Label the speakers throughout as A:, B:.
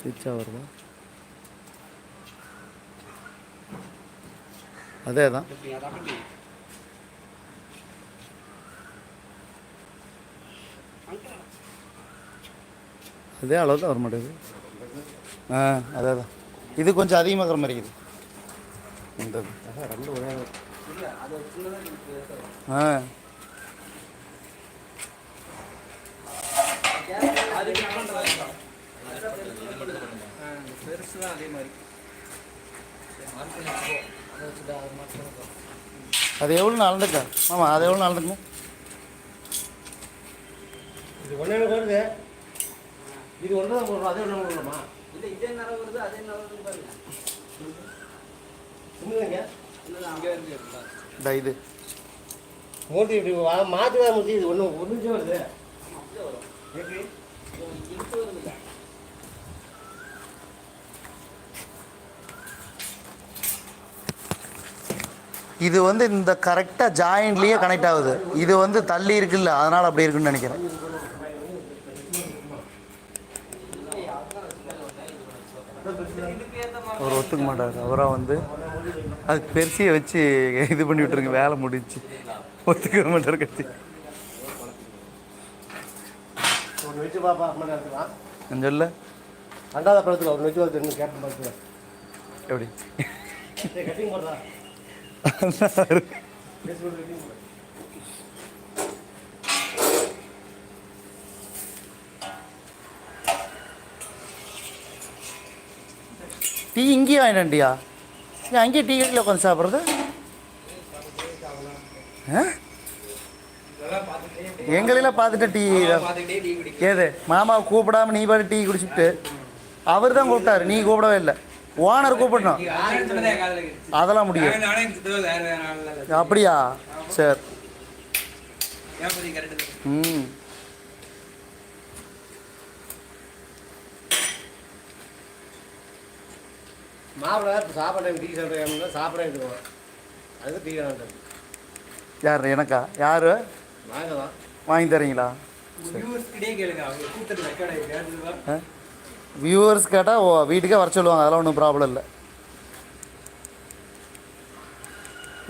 A: ஸ்விட்சாக வருதா அதே தான் அதே அளவு தான் வர மாட்டேங்குது ஆ அதே தான் இது கொஞ்சம் அதிகமாகிற மாதிரி இருக்குது. இந்த இது.
B: ரெண்டு ஒரே
A: ஆ.
B: பெருசு தான் அதே மாதிரி.
A: அது எவ்வளோ நடந்துக்கா ஆமாம் அது எவ்வளோ நடந்துக்கணும்
B: இது ஒன்றே வருது. இது ஒன்று தான் போடுறோம் அதே ஒன்று போடலாமா
C: இல்லை இதே நேரம் வருது அதே நேரம் வருது பாருங்க.
B: இல்லைங்க
C: அங்கே இருக்கு இருக்குல்ல?
A: இந்த இது.
B: மூட்டி இப்படி மாற்றி தான் முடிச்சு இது ஒன்று நிமிஷம் வருது. எப்படி?
A: இது வந்து இந்த கரெக்டாக ஜாயிண்ட்லேயே கனெக்ட் ஆகுது. இது வந்து தள்ளி இருக்குல்ல அதனால் அப்படி இருக்குன்னு நினைக்கிறேன். அவர் ஒத்துக்க மாட்டார். அவராக வந்து அது பெருசியை வச்சு இது பண்ணி விட்டுருங்க வேலை முடிச்சு ஒத்துக்க மாட்டார் கட்சி. இல்லை
B: ரெண்டாவது படத்தில்
A: எப்படி? டீ இங்கேயே வாங்கிட்டியா ஏன் அங்கேயே டீ கட்டில் உட்காந்து சாப்பிட்றது? எங்களெல்லாம் பார்த்துட்டு டீ? ஏது மாமாவை கூப்பிடாம நீ பாட்டு டீ குடிச்சுட்டு அவர் தான் கூப்பிட்டாரு நீ கூப்பிடவே இல்லை. ஓனர் கூப்பிடணும். அதெல்லாம் முடியும் அப்படியா? சரி. ம்.
B: மாப்பிள்ளை சாப்பாடு டீ சாப்பிட்றேன் சாப்பிட டீ வேண்டாம்
A: யார் எனக்கா? யார்?
B: வாங்கலாம்.
A: வாங்கி தரீங்களா? வியூவர்ஸ் கேட்டால் ஓ வீட்டுக்கே வர சொல்லுவாங்க. அதெல்லாம் ஒன்றும் ப்ராப்ளம் இல்லை.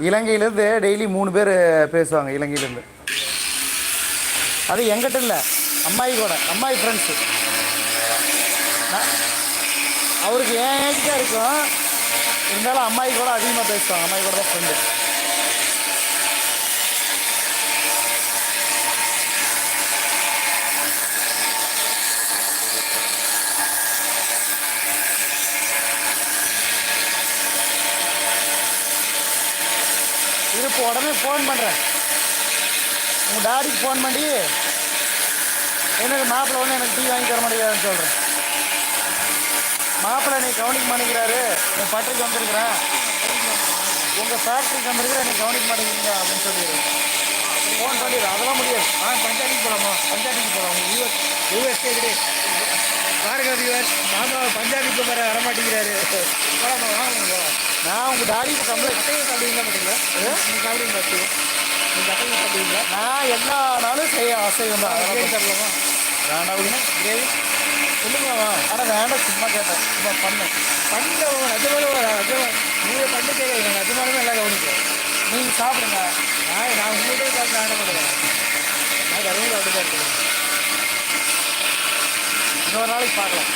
A: இலங்கையிலேருந்து டெய்லி மூணு பேர் பேசுவாங்க இலங்கையிலேருந்து. அது எங்கிட்ட இல்லை. அம்மாயி கூட அம்மாயி ஃப்ரெண்ட்ஸு அவருக்கு ஏன் ஏஜ் இருக்கும். இருந்தாலும் அம்மாயி கூட அதிகமாக பேசுவாங்க. அம்மாயி கூட தான் ஃப்ரெண்டு இருப்பு உடனே ஃபோன் பண்ணுறேன் உங்கள் டாடிக்கு ஃபோன் பண்ணி எனக்கு மாப்பிள்ளை ஒன்று எனக்கு டீ வாங்கி தர மாட்டேங்கிறான்னு சொல்கிறேன் மாப்பிள்ளை நீ கவனிக்க மாட்டேங்கிறாரு. உன் பட்டறைக்கு வந்திருக்கிறேன். உங்கள் ஃபேக்ட்ரிக்கு வந்திருக்கிற நீ கவனிக்க மாட்டேங்கிறீங்க. அப்படின்னு சொல்லிடுறேன் ஃபோன் பண்ணிடுறேன் அதெல்லாம் முடியாது.
C: ஆ பஞ்சாயத்துக்கு போகலாமா பஞ்சாயத்துக்கு போகலாம் யூஎஸ் யூஎஸ்கே கிடையாது பாருங்க வியூவர்ஸ் மாமா பஞ்சாயத்துக்கு வர வரமாட்டேங்கிறாரு. போகலாமா வாங்க
A: நான் உங்கள் டாடிக்கு கம்ப்ளைண்ட்
C: கட்டையை சாப்பிடுவீங்களா மாட்டீங்களா? நீங்கள் சாப்பிடுவீங்களா நீங்கள் கட்டையை சாப்பிடுவீங்களா?
A: நான் எல்லா நாளும் செய்ய அசைவம் தான்.
C: சாப்பிடலாமா?
A: வேண்டாம் அப்படின்னு
C: கிரேவி சொல்லுங்கம்மா
A: ஆனால் வேண்டாம் சும்மா கேட்டேன். சும்மா பண்ணேன்
C: பண்ணல நிஜமாலும் நிஜமா நீங்கள் பண்ணி கேட்குறீங்க நிஜமாலுமே எல்லாம் கவனிக்கும்
A: நீங்கள் சாப்பிடுங்க.
C: நான் நான் உங்கள்கிட்ட நான் என்ன பண்ணுறேன் நான் கருவில் அப்படி தான்
A: இன்னொரு நாளைக்கு பார்க்கலாம்.